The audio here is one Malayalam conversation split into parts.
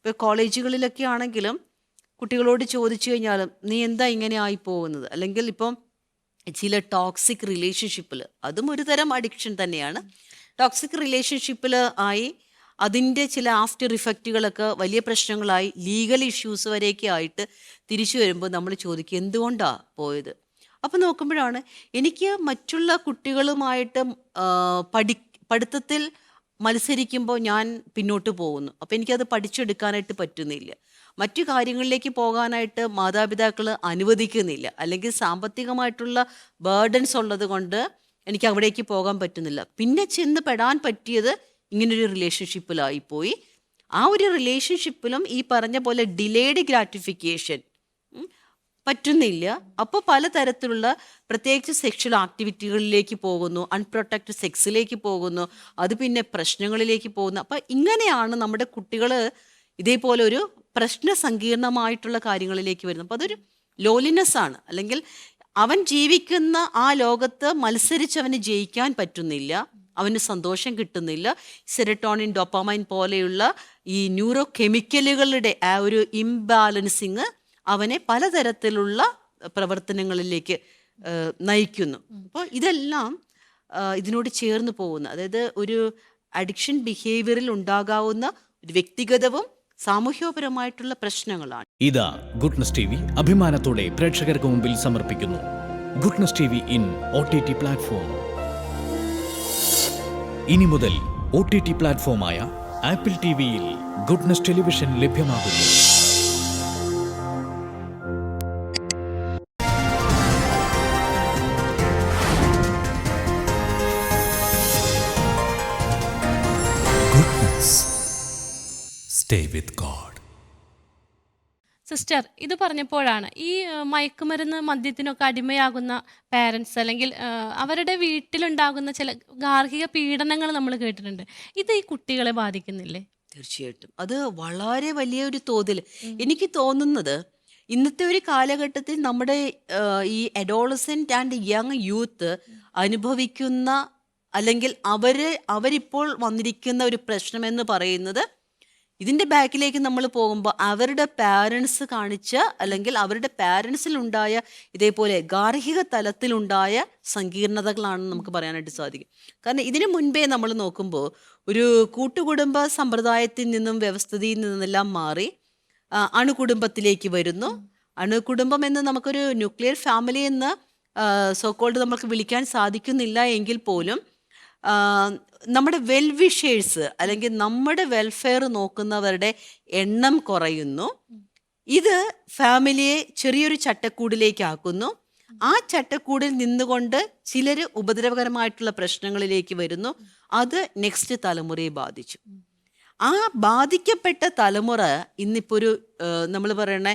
ഇപ്പോൾ കോളേജുകളിലൊക്കെ ആണെങ്കിലും കുട്ടികളോട് ചോദിച്ചു കഴിഞ്ഞാലും നീ എന്താ ഇങ്ങനെ ആയി പോകുന്നത് അല്ലെങ്കിൽ ഇപ്പം ചില ടോക്സിക് റിലേഷൻഷിപ്പിൽ അതും ഒരു തരം അഡിക്ഷൻ തന്നെയാണ്. ടോക്സിക് റിലേഷൻഷിപ്പിൽ ആയി അതിന്റെ ചില ആഫ്റ്റർ ഇഫക്റ്റുകളൊക്കെ വലിയ പ്രശ്നങ്ങളായി ലീഗൽ ഇഷ്യൂസ് വരെയൊക്കെ ആയിട്ട് തിരിച്ചു വരുമ്പോൾ നമ്മൾ ചോദിക്കും എന്തുകൊണ്ടാണ് പോയത്? അപ്പോൾ നോക്കുമ്പോഴാണ് എനിക്ക് മറ്റുള്ള കുട്ടികളുമായിട്ട് പഠി പഠിത്തത്തിൽ മത്സരിക്കുമ്പോൾ ഞാൻ പിന്നോട്ട് പോകുന്നു. അപ്പോൾ എനിക്കത് പഠിച്ചെടുക്കാനായിട്ട് പറ്റുന്നില്ല. മറ്റു കാര്യങ്ങളിലേക്ക് പോകാനായിട്ട് മാതാപിതാക്കൾ അനുവദിക്കുന്നില്ല. അല്ലെങ്കിൽ സാമ്പത്തികമായിട്ടുള്ള ബേർഡൻസ് ഉള്ളത് കൊണ്ട് എനിക്ക് അവിടേക്ക് പോകാൻ പറ്റുന്നില്ല. പിന്നെ ചെന്ന് പെടാൻ പറ്റിയത് ഇങ്ങനൊരു റിലേഷൻഷിപ്പിലായിപ്പോയി ആ ഒരു റിലേഷൻഷിപ്പിലും ഈ പറഞ്ഞ പോലെ ഡിലേഡ് ഗ്രാറ്റിഫിക്കേഷൻ പറ്റുന്നില്ല. അപ്പോൾ പലതരത്തിലുള്ള പ്രത്യേകിച്ച് സെക്ഷൽ ആക്ടിവിറ്റികളിലേക്ക് പോകുന്നു അൺപ്രൊട്ടക്റ്റഡ് സെക്സിലേക്ക് പോകുന്നു അത് പിന്നെ പ്രശ്നങ്ങളിലേക്ക് പോകുന്നു. അപ്പം ഇങ്ങനെയാണ് നമ്മുടെ കുട്ടികൾ ഇതേപോലെ ഒരു പ്രശ്ന സങ്കീർണമായിട്ടുള്ള കാര്യങ്ങളിലേക്ക് വരുന്നത്. അപ്പോൾ അതൊരു ലോലിനെസ് ആണ്. അല്ലെങ്കിൽ അവൻ ജീവിക്കുന്ന ആ ലോകത്ത് മത്സരിച്ച് അവന് ജയിക്കാൻ പറ്റുന്നില്ല. അവന് സന്തോഷം കിട്ടുന്നില്ല. സെറട്ടോണിൻ ഡോപ്പാമൈൻ പോലെയുള്ള ഈ ന്യൂറോ കെമിക്കലുകളുടെ ആ ഒരു ഇംബാലൻസിങ് അവനെ പലതരത്തിലുള്ള പ്രവർത്തനങ്ങളിലേക്ക് നയിക്കുന്നു. അപ്പോൾ ഇതെല്ലാം ഇതിനോട് ചേർന്ന് പോകുന്ന അതായത് ഒരു അഡിക്ഷൻ ബിഹേവിയറിൽ ഉണ്ടാകാവുന്ന ഒരു വ്യക്തിഗതവും സാമൂഹ്യപരമായിട്ടുള്ള പ്രശ്നങ്ങളാണ്. ഇതാ ഗുഡ്നസ് ടി വി അഭിമാനത്തോടെ പ്രേക്ഷകർക്ക് മുമ്പിൽ സമർപ്പിക്കുന്നു. Goodness T V in O T T platform. ഇനി മുതൽ ഒ ടി ടി പ്ലാറ്റ്ഫോമായ ആപ്പിൾ ടി വിയിൽ ഗുഡ്നസ് ടെലിവിഷൻ ലഭ്യമാകുന്നു. Stay വിത്ത് ഗോഡ് സിസ്റ്റർ ഇത് പറഞ്ഞപ്പോഴാണ് ഈ മയക്കുമരുന്ന് മദ്യത്തിനൊക്കെ അടിമയാകുന്ന പാരൻസ് അല്ലെങ്കിൽ അവരുടെ വീട്ടിലുണ്ടാകുന്ന ചില ഗാർഹിക പീഡനങ്ങൾ നമ്മൾ കേട്ടിട്ടുണ്ട്. ഇത് ഈ കുട്ടികളെ ബാധിക്കുന്നില്ലേ? തീർച്ചയായിട്ടും. അത് വളരെ വലിയ ഒരു തോതിൽ എനിക്ക് തോന്നുന്നത് ഇന്നത്തെ ഒരു കാലഘട്ടത്തിൽ നമ്മുടെ ഈ അഡോളസെന്റ് ആൻഡ് യങ് യൂത്ത് അനുഭവിക്കുന്ന അല്ലെങ്കിൽ അവർ അവരിപ്പോൾ വന്നിരിക്കുന്ന ഒരു പ്രശ്നം എന്ന് പറയുന്നത് ഇതിന്റെ ബാക്കിലേക്ക് നമ്മൾ പോകുമ്പോൾ അവരുടെ പാരൻസ് കാണിച്ച അല്ലെങ്കിൽ അവരുടെ പാരൻസിലുണ്ടായ ഇതേപോലെ ഗാർഹിക തലത്തിലുണ്ടായ സങ്കീർണതകളാണെന്ന് നമുക്ക് പറയാനായിട്ട് സാധിക്കും. കാരണം ഇതിനു മുൻപേ നമ്മൾ നോക്കുമ്പോൾ ഒരു കൂട്ടുകുടുംബ സമ്പ്രദായത്തിൽ നിന്നും വ്യവസ്ഥിതിയിൽ നിന്നെല്ലാം മാറി അണുകുടുംബത്തിലേക്ക് വരുന്നു. അണുകുടുംബം എന്ന് നമുക്കൊരു ന്യൂക്ലിയർ ഫാമിലി എന്ന് സോക്കോൾഡ് നമുക്ക് വിളിക്കാൻ സാധിക്കുന്നില്ല എങ്കിൽ പോലും നമ്മുടെ വെൽവിഷേഴ്സ് അല്ലെങ്കിൽ നമ്മുടെ വെൽഫെയർ നോക്കുന്നവരുടെ എണ്ണം കുറയുന്നു. ഇത് ഫാമിലിയെ ചെറിയൊരു ചട്ടക്കൂടിലേക്കാക്കുന്നു. ആ ചട്ടക്കൂടിൽ നിന്നുകൊണ്ട് ചിലർ ഉപദ്രവകരമായിട്ടുള്ള പ്രശ്നങ്ങളിലേക്ക് വരുന്നു. അത് നെക്സ്റ്റ് തലമുറയെ ബാധിച്ചു. ആ ബാധിക്കപ്പെട്ട തലമുറ ഇന്നിപ്പോൾ ഒരു നമ്മൾ പറയണ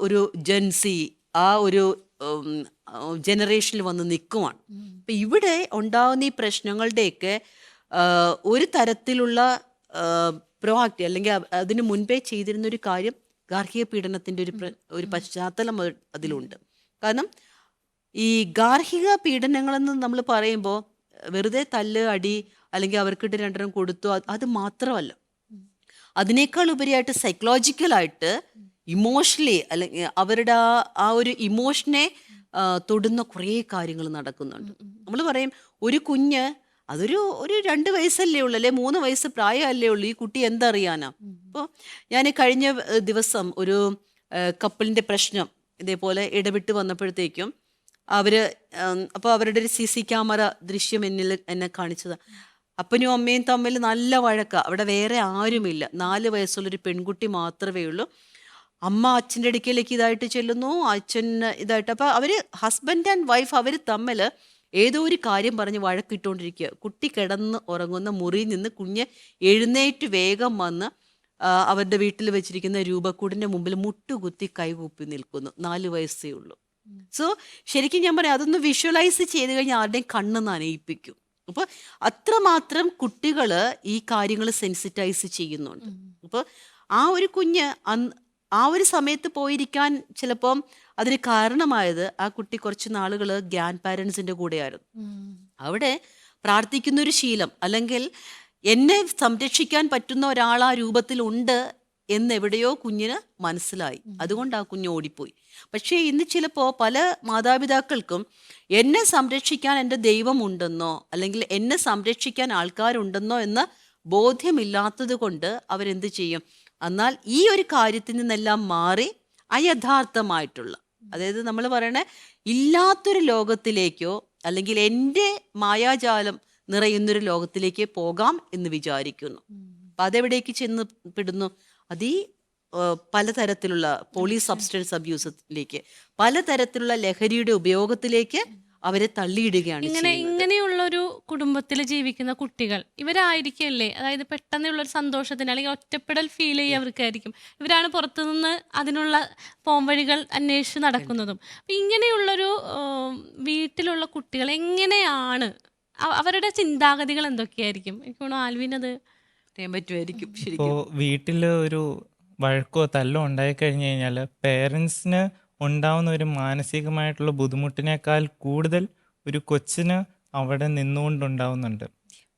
ഒരു ജൻസി ആ ഒരു ജനറേഷനിൽ വന്ന് നിൽക്കുവാണ്. അപ്പം ഇവിടെ ഉണ്ടാകുന്ന ഈ പ്രശ്നങ്ങളുടെയൊക്കെ ഒരു തരത്തിലുള്ള പ്രോ ആക്റ്റീവ് അല്ലെങ്കിൽ അതിന് മുൻപേ ചെയ്തിരുന്ന ഒരു കാര്യം ഗാർഹിക പീഡനത്തിന്റെ ഒരു ഒരു പശ്ചാത്തലം അത് അതിലുണ്ട്. കാരണം ഈ ഗാർഹിക പീഡനങ്ങളെന്ന് നമ്മൾ പറയുമ്പോൾ വെറുതെ തല്ല് അടി അല്ലെങ്കിൽ അവർക്കിട്ട് രണ്ടെണ്ണം കൊടുത്തു അത് മാത്രമല്ല. അതിനേക്കാൾ ഉപരിയായിട്ട് സൈക്കോളജിക്കലായിട്ട് ഇമോഷണലി അല്ലെങ്കിൽ അവരുടെ ആ ആ ഒരു ഇമോഷനെ തൊടുന്ന കുറേ കാര്യങ്ങൾ നടക്കുന്നുണ്ട്. നമ്മൾ പറയും ഒരു കുഞ്ഞ് അതൊരു ഒരു രണ്ട് വയസ്സല്ലേ ഉള്ളൂ അല്ലെ മൂന്ന് വയസ്സ് പ്രായമല്ലേ ഉള്ളൂ ഈ കുട്ടി എന്തറിയാനാ? അപ്പോൾ ഞാൻ കഴിഞ്ഞ ദിവസം ഒരു കപ്പിളിന്റെ പ്രശ്നം ഇതേപോലെ ഇടപെട്ട് വന്നപ്പോഴത്തേക്കും അവർ അപ്പോൾ അവരുടെ ഒരു സി സി ക്യാമറ ദൃശ്യം എന്നിൽ എന്നെ കാണിച്ചത്. അപ്പനും അമ്മയും തമ്മിൽ നല്ല വഴക്ക. അവിടെ വേറെ ആരുമില്ല. നാല് വയസ്സുള്ളൊരു പെൺകുട്ടി മാത്രമേ ഉള്ളൂ. അമ്മ അച്ഛന്റെ അടുക്കലേക്ക് ഇതായിട്ട് ചെല്ലുന്നു. അച്ഛൻ ഇതായിട്ട് അപ്പോൾ അവർ ഹസ്ബൻഡ് ആൻഡ് വൈഫ് അവർ തമ്മിൽ ഏതോ ഒരു കാര്യം പറഞ്ഞ് വഴക്കിട്ടുകൊണ്ടിരിക്കുക കുട്ടി കിടന്ന് ഉറങ്ങുന്ന മുറിയിൽ നിന്ന് കുഞ്ഞ് എഴുന്നേറ്റ് വേഗം വന്ന് അവരുടെ വീട്ടിൽ വെച്ചിരിക്കുന്ന രൂപക്കൂടിന്റെ മുമ്പിൽ മുട്ടുകുത്തി കൈകൂപ്പി നിൽക്കുന്നു. നാല് വയസ്സേ ഉള്ളൂ. സോ ശരിക്കും ഞാൻ പറയാം അതൊന്ന് വിഷ്വലൈസ് ചെയ്ത് കഴിഞ്ഞാൽ ആരുടെയും കണ്ണ് നനയിപ്പിക്കും. അപ്പോൾ അത്രമാത്രം കുട്ടികൾ ഈ കാര്യങ്ങൾ സെൻസിറ്റൈസ് ചെയ്യുന്നുണ്ട്. അപ്പോൾ ആ ഒരു കുഞ്ഞ് അന്ന് ആ ഒരു സമയത്ത് പോയിരിക്കാൻ ചിലപ്പം അതിന് കാരണമായത് ആ കുട്ടി കുറച്ച് നാളുകൾ ഗ്രാൻഡ് പാരൻസിന്റെ കൂടെയായിരുന്നു. അവിടെ പ്രാർത്ഥിക്കുന്ന ഒരു ശീലം അല്ലെങ്കിൽ എന്നെ സംരക്ഷിക്കാൻ പറ്റുന്ന ഒരാൾ ആ രൂപത്തിലുണ്ട് എന്നെവിടെയോ കുഞ്ഞിന് മനസ്സിലായി. അതുകൊണ്ട് ആ കുഞ്ഞ് ഓടിപ്പോയി. പക്ഷേ ഇന്ന് ചിലപ്പോൾ പല മാതാപിതാക്കൾക്കും എന്നെ സംരക്ഷിക്കാൻ എന്റെ ദൈവമുണ്ടെന്നോ അല്ലെങ്കിൽ എന്നെ സംരക്ഷിക്കാൻ ആൾക്കാരുണ്ടെന്നോ എന്ന ബോധ്യമില്ലാത്തത് കൊണ്ട് അവരെന്ത് ചെയ്യും? എന്നാൽ ഈ ഒരു കാര്യത്തിൽ നിന്നെല്ലാം മാറി അയഥാർത്ഥമായിട്ടുള്ള അതായത് നമ്മൾ പറയണേ ഇല്ലാത്തൊരു ലോകത്തിലേക്കോ അല്ലെങ്കിൽ എന്റെ മായാജാലം നിറയുന്നൊരു ലോകത്തിലേക്ക് പോകാം എന്ന് വിചാരിക്കുന്നു. അപ്പം അതെവിടേക്ക് ചെന്ന് പെടുന്നു? അത് ഈ പലതരത്തിലുള്ള പോളി സബ്സ്റ്റൻസ് അബ്യൂസിലേക്ക് പലതരത്തിലുള്ള ലഹരിയുടെ ഉപയോഗത്തിലേക്ക് അവരെ തള്ളിയിടുകയാണ് ഇങ്ങനെ ഇങ്ങനെയുള്ള ഒരു കുടുംബത്തിൽ ജീവിക്കുന്ന കുട്ടികൾ ഇവരായിരിക്കല്ലേ? അതായത് പെട്ടെന്നുള്ള ഒരു സന്തോഷത്തിന് അല്ലെങ്കിൽ ഒറ്റപ്പെടൽ ഫീൽ ചെയ്യവർക്കായിരിക്കും ഇവരാണ് പുറത്തുനിന്ന് അതിനുള്ള പോംവഴികൾ അന്വേഷിച്ച് നടക്കുന്നതും. അപ്പൊ ഇങ്ങനെയുള്ളൊരു വീട്ടിലുള്ള കുട്ടികൾ എങ്ങനെയാണ്? അവരുടെ ചിന്താഗതികൾ എന്തൊക്കെയായിരിക്കും? എനിക്ക് അത് പറയാൻ പറ്റുമായിരിക്കും ശരിക്കും. വീട്ടിൽ ഒരു വഴക്കോ തല്ലോ ഉണ്ടായി കഴിഞ്ഞു കഴിഞ്ഞാൽ പേരൻസിന് ഉണ്ടാവുന്ന ഒരു മാനസികമായിട്ടുള്ള ബുദ്ധിമുട്ടിനേക്കാൾ കൂടുതൽ ഒരു കൊച്ചിന് അവിടെ നിന്നുകൊണ്ടുണ്ടാവുന്നുണ്ട്.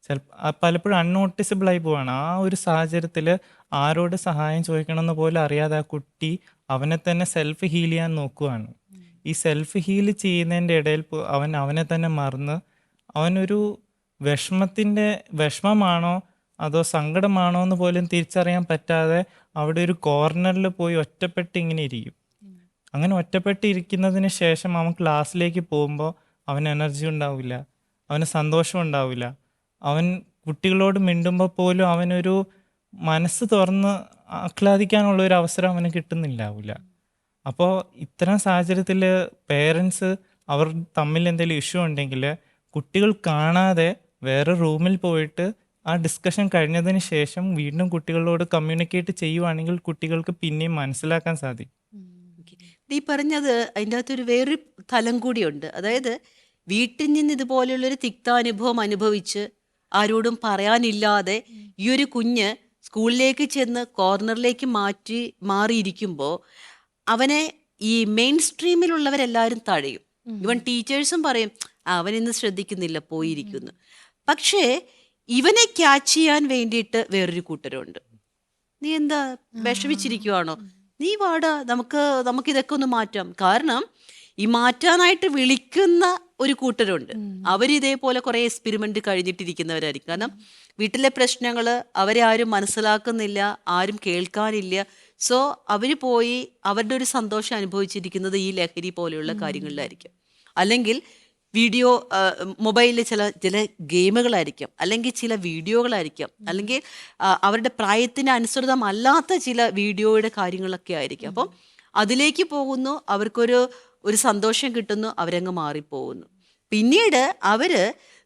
ചിലപ്പോൾ പലപ്പോഴും അൺനോട്ടീസബിൾ ആയി പോവാണ്. ആ ഒരു സാഹചര്യത്തിൽ ആരോട് സഹായം ചോദിക്കണമെന്ന് പോലും അറിയാതെ ആ കുട്ടി അവനെ തന്നെ സെൽഫ് ഹീൽ ചെയ്യാൻ നോക്കുവാണ്. ഈ സെൽഫ് ഹീൽ ചെയ്യുന്നതിന്റെ ഇടയിൽ അവൻ അവനെ തന്നെ മറന്ന് അവനൊരു വിഷമത്തിന്റെ വിഷമമാണോ അതോ സങ്കടമാണോ എന്ന് പോലും തിരിച്ചറിയാൻ പറ്റാതെ അവിടെ ഒരു കോർണറിൽ പോയി ഒറ്റപ്പെട്ട് ഇങ്ങനെ ഇരിക്കും. അങ്ങനെ ഒറ്റപ്പെട്ടിരിക്കുന്നതിന് ശേഷം അവൻ ക്ലാസ്സിലേക്ക് പോകുമ്പോൾ അവന് എനർജി ഉണ്ടാവില്ല അവന് സന്തോഷം ഉണ്ടാവില്ല. അവൻ കുട്ടികളോട് മിണ്ടുമ്പോൾ പോലും അവനൊരു മനസ്സ് തുറന്ന് ആഹ്ലാദിക്കാനുള്ള ഒരു അവസരം അവന് കിട്ടുന്നില്ലാവില്ല. അപ്പോൾ ഇത്തരം സാഹചര്യത്തിൽ പേരൻസ് അവർ തമ്മിൽ എന്തെങ്കിലും ഇഷ്യൂ ഉണ്ടെങ്കിൽ കുട്ടികൾ കാണാതെ വേറെ റൂമിൽ പോയിട്ട് ആ ഡിസ്കഷൻ കഴിഞ്ഞതിന് ശേഷം വീണ്ടും കുട്ടികളോട് കമ്മ്യൂണിക്കേറ്റ് ചെയ്യുവാണെങ്കിൽ കുട്ടികൾക്ക് പിന്നെയും മനസ്സിലാക്കാൻ സാധിക്കും. ഈ പറഞ്ഞത് അതിന്റെ അകത്തൊരു വേറൊരു തലം കൂടിയുണ്ട്. അതായത് വീട്ടിൽ നിന്ന് ഇതുപോലെയുള്ളൊരു തിക്താനുഭവം അനുഭവിച്ച് ആരോടും പറയാനില്ലാതെ ഈ ഒരു കുഞ്ഞ് സ്കൂളിലേക്ക് ചെന്ന് കോർണറിലേക്ക് മാറ്റി മാറിയിരിക്കുമ്പോൾ അവനെ ഈ മെയിൻ സ്ട്രീമിലുള്ളവരെല്ലാവരും തഴയും. ഇവൻ ടീച്ചേഴ്സും പറയും അവനിന്ന് അവൻ ഇന്ന് ശ്രദ്ധിക്കുന്നില്ല പോയിരിക്കുന്നു. പക്ഷേ ഇവനെ ക്യാച്ച് ചെയ്യാൻ വേണ്ടിയിട്ട് വേറൊരു കൂട്ടരുണ്ട്. നീ എന്താ വിഷമിച്ചിരിക്കുവാണോ? നീ വാടാ നമുക്ക് നമുക്ക് ഇതൊക്കെ ഒന്ന് മാറ്റാം. കാരണം ഈ മാറ്റാനായിട്ട് വിളിക്കുന്ന ഒരു കൂട്ടരുണ്ട്. അവരിതേപോലെ കുറെ എക്സ്പെരിമെന്റ് കഴിഞ്ഞിട്ടിരിക്കുന്നവരായിരിക്കും. കാരണം വീട്ടിലെ പ്രശ്നങ്ങൾ അവരെ ആരും മനസ്സിലാക്കുന്നില്ല ആരും കേൾക്കാനില്ല. സോ അവർ പോയി അവരുടെ ഒരു സന്തോഷം അനുഭവിച്ചിരിക്കുന്നത് ഈ ലഹരി പോലെയുള്ള കാര്യങ്ങളിലായിരിക്കും. അല്ലെങ്കിൽ വീഡിയോ മൊബൈലിൽ ചില ചില ഗെയിമുകളായിരിക്കാം. അല്ലെങ്കിൽ ചില വീഡിയോകളായിരിക്കും. അല്ലെങ്കിൽ അവരുടെ പ്രായത്തിന് അനുസൃതമല്ലാത്ത ചില വീഡിയോയുടെ കാര്യങ്ങളൊക്കെ ആയിരിക്കും. അപ്പം അതിലേക്ക് പോകുന്നു അവർക്കൊരു ഒരു സന്തോഷം കിട്ടുന്നു അവരങ്ങ് മാറിപ്പോകുന്നു. പിന്നീട് അവർ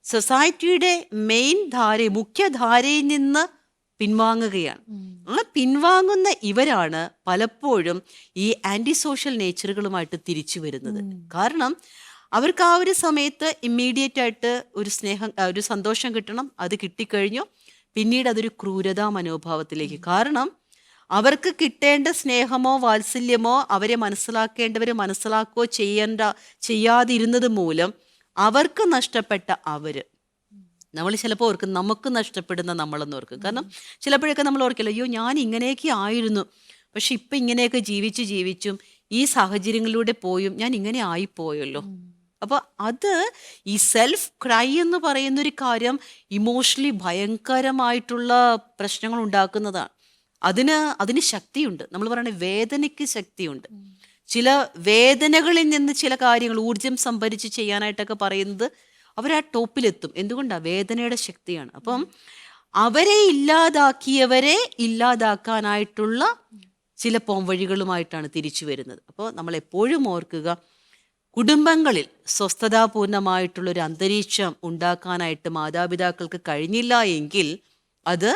സൊസൈറ്റിയുടെ മെയിൻ ധാര മുഖ്യധാരയിൽ നിന്ന് പിൻവാങ്ങുകയാണ്. ആ പിൻവാങ്ങുന്ന ഇവരാണ് പലപ്പോഴും ഈ ആന്റി സോഷ്യൽ നേച്ചറുകളുമായിട്ട് തിരിച്ചു വരുന്നത്. കാരണം അവർക്ക് ആ ഒരു സമയത്ത് ഇമ്മീഡിയറ്റ് ആയിട്ട് ഒരു സ്നേഹം ഒരു സന്തോഷം കിട്ടണം. അത് കിട്ടിക്കഴിഞ്ഞു. പിന്നീട് അതൊരു ക്രൂരതാ മനോഭാവത്തിലേക്ക്. കാരണം അവർക്ക് കിട്ടേണ്ട സ്നേഹമോ വാത്സല്യമോ അവരെ മനസ്സിലാക്കേണ്ടവർ മനസ്സിലാക്കുകയോ ചെയ്യേണ്ട ചെയ്യാതിരുന്നത് മൂലം അവർക്ക് നഷ്ടപ്പെട്ട അവർ. നമ്മൾ ചിലപ്പോൾ ഓർക്കും നമുക്ക് നഷ്ടപ്പെടുന്ന നമ്മളെന്ന് ഓർക്കും. കാരണം ചിലപ്പോഴൊക്കെ നമ്മൾ ഓർക്കില്ല അയ്യോ ഞാൻ ഇങ്ങനെയൊക്കെ ആയിരുന്നു. പക്ഷെ ഇപ്പം ഇങ്ങനെയൊക്കെ ജീവിച്ച് ജീവിച്ചും ഈ സാഹചര്യങ്ങളിലൂടെ പോയും. ഞാൻ ഇങ്ങനെ ആയിപ്പോയല്ലോ. അപ്പോൾ അത് ഈ സെൽഫ് ക്രൈ എന്ന് പറയുന്ന ഒരു കാര്യം ഇമോഷണലി ഭയങ്കരമായിട്ടുള്ള പ്രശ്നങ്ങൾ ഉണ്ടാക്കുന്നതാണ്. അതിന് അതിന് ശക്തിയുണ്ട്. നമ്മൾ പറയുന്നത് വേദനയ്ക്ക് ശക്തിയുണ്ട്. ചില വേദനകളിൽ നിന്ന് ചില കാര്യങ്ങൾ ഊർജം സംഭരിച്ച് ചെയ്യാനായിട്ടൊക്കെ പറയുന്നത് അവർ ആ ടോപ്പിലെത്തും. എന്തുകൊണ്ടാണ് വേദനയുടെ ശക്തിയാണ്. അപ്പം അവരെ ഇല്ലാതാക്കിയവരെ ഇല്ലാതാക്കാനായിട്ടുള്ള ചില പോംവഴികളുമായിട്ടാണ് തിരിച്ചു വരുന്നത്. അപ്പോൾ നമ്മൾ എപ്പോഴും ഓർക്കുക കുടുംബങ്ങളിൽ സ്വസ്ഥതാപൂർണമായിട്ടുള്ളൊരു അന്തരീക്ഷം ഉണ്ടാക്കാനായിട്ട് മാതാപിതാക്കൾക്ക് കഴിഞ്ഞില്ല എങ്കിൽ അത്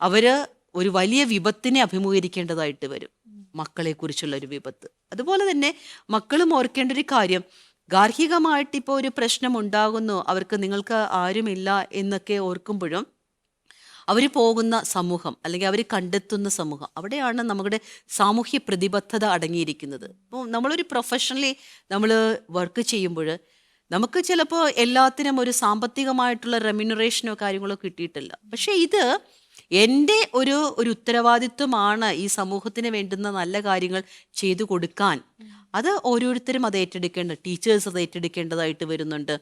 അവർ ഒരു വലിയ വിപത്തിനെ അഭിമുഖീകരിക്കേണ്ടതായിട്ട് വരും. മക്കളെക്കുറിച്ചുള്ള ഒരു വിപത്ത്. അതുപോലെ തന്നെ മക്കളും ഓർക്കേണ്ട ഒരു കാര്യം ഗാർഹികമായിട്ട് ഇപ്പോൾ ഒരു പ്രശ്നം ഉണ്ടാകുന്നു അവർക്ക് നിങ്ങൾക്ക് ആരുമില്ല എന്നൊക്കെ ഓർക്കുമ്പോഴും അവർ പോകുന്ന സമൂഹം അല്ലെങ്കിൽ അവർ കണ്ടെത്തുന്ന സമൂഹം അവിടെയാണ് നമ്മുടെ സാമൂഹ്യ പ്രതിബദ്ധത അടങ്ങിയിരിക്കുന്നത്. അപ്പോൾ നമ്മളൊരു പ്രൊഫഷണലി നമ്മൾ വർക്ക് ചെയ്യുമ്പോൾ നമുക്ക് ചിലപ്പോൾ എല്ലാത്തിനും ഒരു സാമ്പത്തികമായിട്ടുള്ള റെമ്യൂണറേഷനോ കാര്യങ്ങളോ കിട്ടിയിട്ടില്ല. പക്ഷേ ഇത് എന്റെ ഒരു ഒരു ഉത്തരവാദിത്വമാണ് ഈ സമൂഹത്തിന് വേണ്ടുന്ന നല്ല കാര്യങ്ങൾ ചെയ്തു കൊടുക്കാൻ. അത് ഓരോരുത്തരും അത് ഏറ്റെടുക്കേണ്ട ടീച്ചേഴ്സ് അത് ഏറ്റെടുക്കേണ്ടതായിട്ട് വരുന്നുണ്ട്.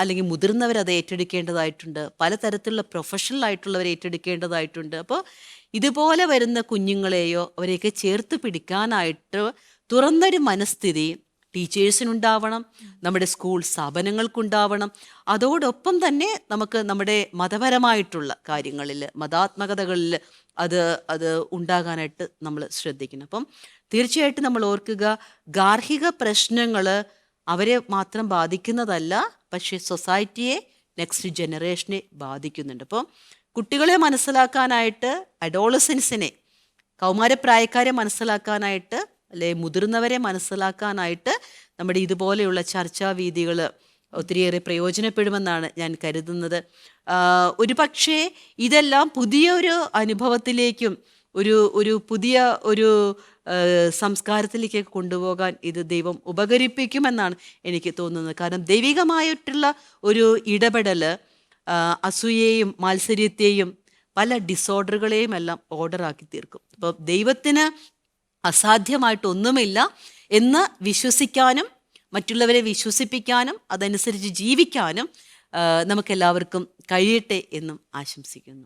അല്ലെങ്കിൽ മുതിർന്നവർ അത് ഏറ്റെടുക്കേണ്ടതായിട്ടുണ്ട്. പലതരത്തിലുള്ള പ്രൊഫഷണൽ ആയിട്ടുള്ളവർ ഏറ്റെടുക്കേണ്ടതായിട്ടുണ്ട്. അപ്പോൾ ഇതുപോലെ വരുന്ന കുഞ്ഞുങ്ങളെയോ അവരെയൊക്കെ ചേർത്ത് പിടിക്കാനായിട്ട് തുറന്നൊരു മനസ്ഥിതി ടീച്ചേഴ്സിനുണ്ടാവണം നമ്മുടെ സ്കൂൾ സ്ഥാപനങ്ങൾക്കുണ്ടാവണം. അതോടൊപ്പം തന്നെ നമുക്ക് നമ്മുടെ മതപരമായിട്ടുള്ള കാര്യങ്ങളിൽ മതാത്മകതകളിൽ അത് അത് ഉണ്ടാകാനായിട്ട് നമ്മൾ ശ്രദ്ധിക്കണം. അപ്പം തീർച്ചയായിട്ടും നമ്മൾ ഓർക്കുക ഗാർഹിക പ്രശ്നങ്ങൾ അവരെ മാത്രം ബാധിക്കുന്നതല്ല പക്ഷേ സൊസൈറ്റിയെ നെക്സ്റ്റ് ജനറേഷനെ ബാധിക്കുന്നുണ്ട്. അപ്പം കുട്ടികളെ മനസ്സിലാക്കാനായിട്ട് അഡോളസൻസിനെ കൗമാരപ്രായക്കാരെ മനസ്സിലാക്കാനായിട്ട് അല്ലെ മുതിർന്നവരെ മനസ്സിലാക്കാനായിട്ട് നമ്മുടെ ഇതുപോലെയുള്ള ചർച്ചാ വീതികൾ ഒത്തിരിയേറെ പ്രയോജനപ്പെടുമെന്നാണ് ഞാൻ കരുതുന്നത്. ഒരു പക്ഷേ ഇതെല്ലാം പുതിയൊരു അനുഭവത്തിലേക്കും ഒരു ഒരു പുതിയ ഒരു സംസ്കാരത്തിലേക്ക് കൊണ്ടുപോകാൻ ഇത് ദൈവം ഉപകരിപ്പിക്കുമെന്നാണ് എനിക്ക് തോന്നുന്നത്. കാരണം ദൈവികമായിട്ടുള്ള ഒരു ഇടപെടൽ അസൂയയും മാത്സര്യത്തെയും പല ഡിസോർഡറുകളെയും എല്ലാം ഓർഡറാക്കി തീർക്കും. അപ്പോൾ ദൈവത്തിന് അസാധ്യമായിട്ടൊന്നുമില്ല എന്ന് വിശ്വസിക്കാനും മറ്റുള്ളവരെ വിശ്വസിപ്പിക്കാനും അതനുസരിച്ച് ജീവിക്കാനും നമുക്കെല്ലാവർക്കും കഴിയട്ടെ എന്നും ആശംസിക്കുന്നു.